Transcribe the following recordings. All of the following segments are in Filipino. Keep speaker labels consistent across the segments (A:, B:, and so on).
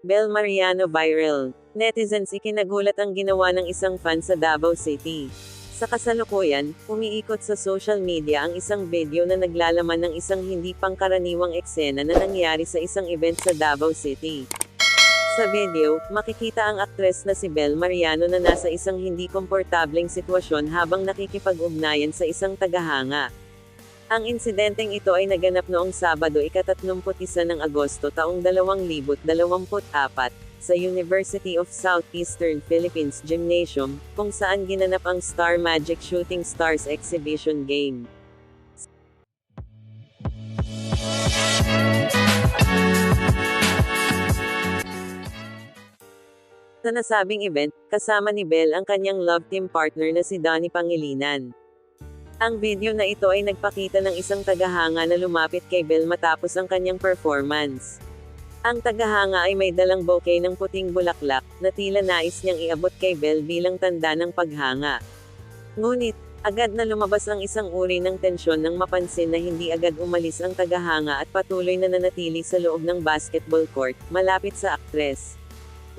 A: Bel Mariano viral. Netizens ikinagulat ang ginawa ng isang fan sa Davao City. Sa kasalukuyan, umiikot sa social media ang isang video na naglalaman ng isang hindi pangkaraniwang eksena na nangyari sa isang event sa Davao City. Sa video, makikita ang aktres na si Bel Mariano na nasa isang hindi komportableng sitwasyon habang nakikipag-ugnayan sa isang tagahanga. Ang insidenteng ito ay naganap noong Sabado ika-31 ng Agosto taong 2024 sa University of Southeastern Philippines Gymnasium, kung saan ginanap ang Star Magic Shooting Stars Exhibition Game. Sa nasabing event, kasama ni Bell ang kanyang love team partner na si Donnie Pangilinan. Ang video na ito ay nagpakita ng isang tagahanga na lumapit kay Bell matapos ang kanyang performance. Ang tagahanga ay may dalang bouquet ng puting bulaklak, na tila nais niyang iabot kay Bell bilang tanda ng paghanga. Ngunit, agad na lumabas ang isang uri ng tensyon nang mapansin na hindi agad umalis ang tagahanga at patuloy na nanatili sa loob ng basketball court, malapit sa aktres.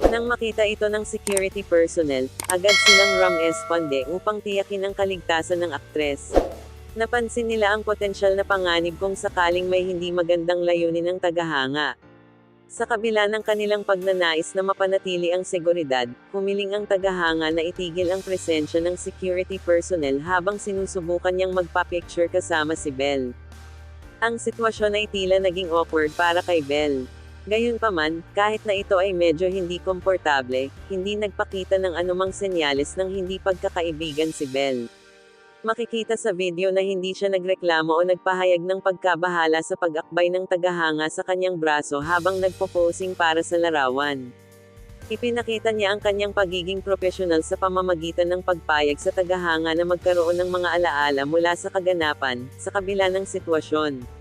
A: Nang makita ito ng security personnel, agad silang ram esponde upang tiyakin ang kaligtasan ng aktres. Napansin nila ang potensyal na panganib kung sakaling may hindi magandang layunin ng tagahanga. Sa kabila ng kanilang pagnanais na mapanatili ang seguridad, humiling ang tagahanga na itigil ang presensya ng security personnel habang sinusubukan niyang magpa-picture kasama si Bell. Ang sitwasyon ay tila naging awkward para kay Bell. Gayunpaman, kahit na ito ay medyo hindi komportable, hindi nagpakita ng anumang senyales ng hindi pagkakaibigan si Bell. Makikita sa video na hindi siya nagreklamo o nagpahayag ng pagkabahala sa pag-akbay ng tagahanga sa kanyang braso habang nagpo-posing para sa larawan. Ipinakita niya ang kanyang pagiging profesional sa pamamagitan ng pagpayag sa tagahanga na magkaroon ng mga alaala mula sa kaganapan, sa kabila ng sitwasyon.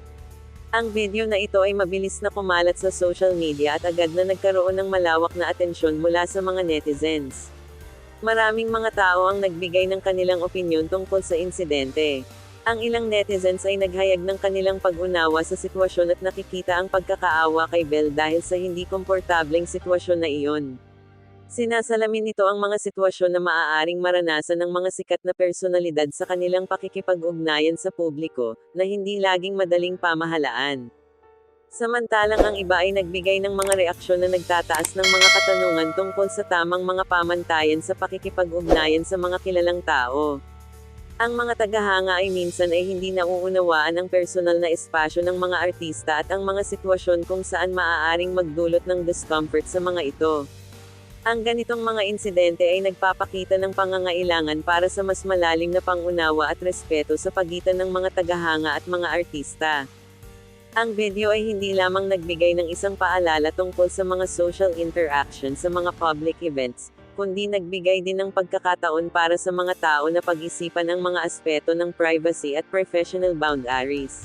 A: Ang video na ito ay mabilis na kumalat sa social media at agad na nagkaroon ng malawak na atensyon mula sa mga netizens. Maraming mga tao ang nagbigay ng kanilang opinyon tungkol sa insidente. Ang ilang netizens ay naghayag ng kanilang pag-unawa sa sitwasyon at nakikita ang pagkakaawa kay Bell dahil sa hindi komportableng sitwasyon na iyon. Sinasalamin nito ang mga sitwasyon na maaaring maranasan ng mga sikat na personalidad sa kanilang pakikipag-ugnayan sa publiko, na hindi laging madaling pamahalaan. Samantalang ang iba ay nagbigay ng mga reaksyon na nagtataas ng mga katanungan tungkol sa tamang mga pamantayan sa pakikipag-ugnayan sa mga kilalang tao. Ang mga tagahanga ay minsan ay hindi nauunawaan ang personal na espasyo ng mga artista at ang mga sitwasyon kung saan maaaring magdulot ng discomfort sa mga ito. Ang ganitong mga insidente ay nagpapakita ng pangangailangan para sa mas malalim na pangunawa at respeto sa pagitan ng mga tagahanga at mga artista. Ang video ay hindi lamang nagbigay ng isang paalala tungkol sa mga social interaction sa mga public events, kundi nagbigay din ng pagkakataon para sa mga tao na pag-isipan ang mga aspeto ng privacy at professional boundaries.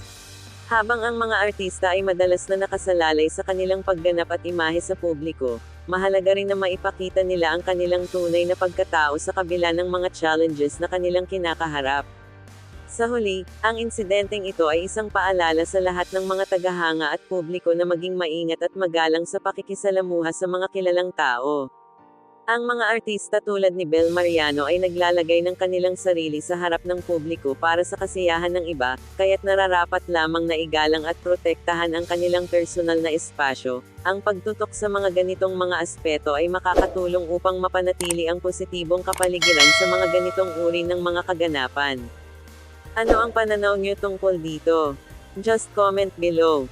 A: Habang ang mga artista ay madalas na nakasalalay sa kanilang pagganap at imahe sa publiko, mahalaga rin na maipakita nila ang kanilang tunay na pagkatao sa kabila ng mga challenges na kanilang kinakaharap. Sa huli, ang insidenteng ito ay isang paalala sa lahat ng mga tagahanga at publiko na maging maingat at magalang sa pakikisalamuha sa mga kilalang tao. Ang mga artista tulad ni Bel Mariano ay naglalagay ng kanilang sarili sa harap ng publiko para sa kasiyahan ng iba, kaya't nararapat lamang na igalang at protektahan ang kanilang personal na espasyo. Ang pagtutok sa mga ganitong mga aspeto ay makakatulong upang mapanatili ang positibong kapaligiran sa mga ganitong uri ng mga kaganapan. Ano ang pananaw niyo tungkol dito? Just comment below.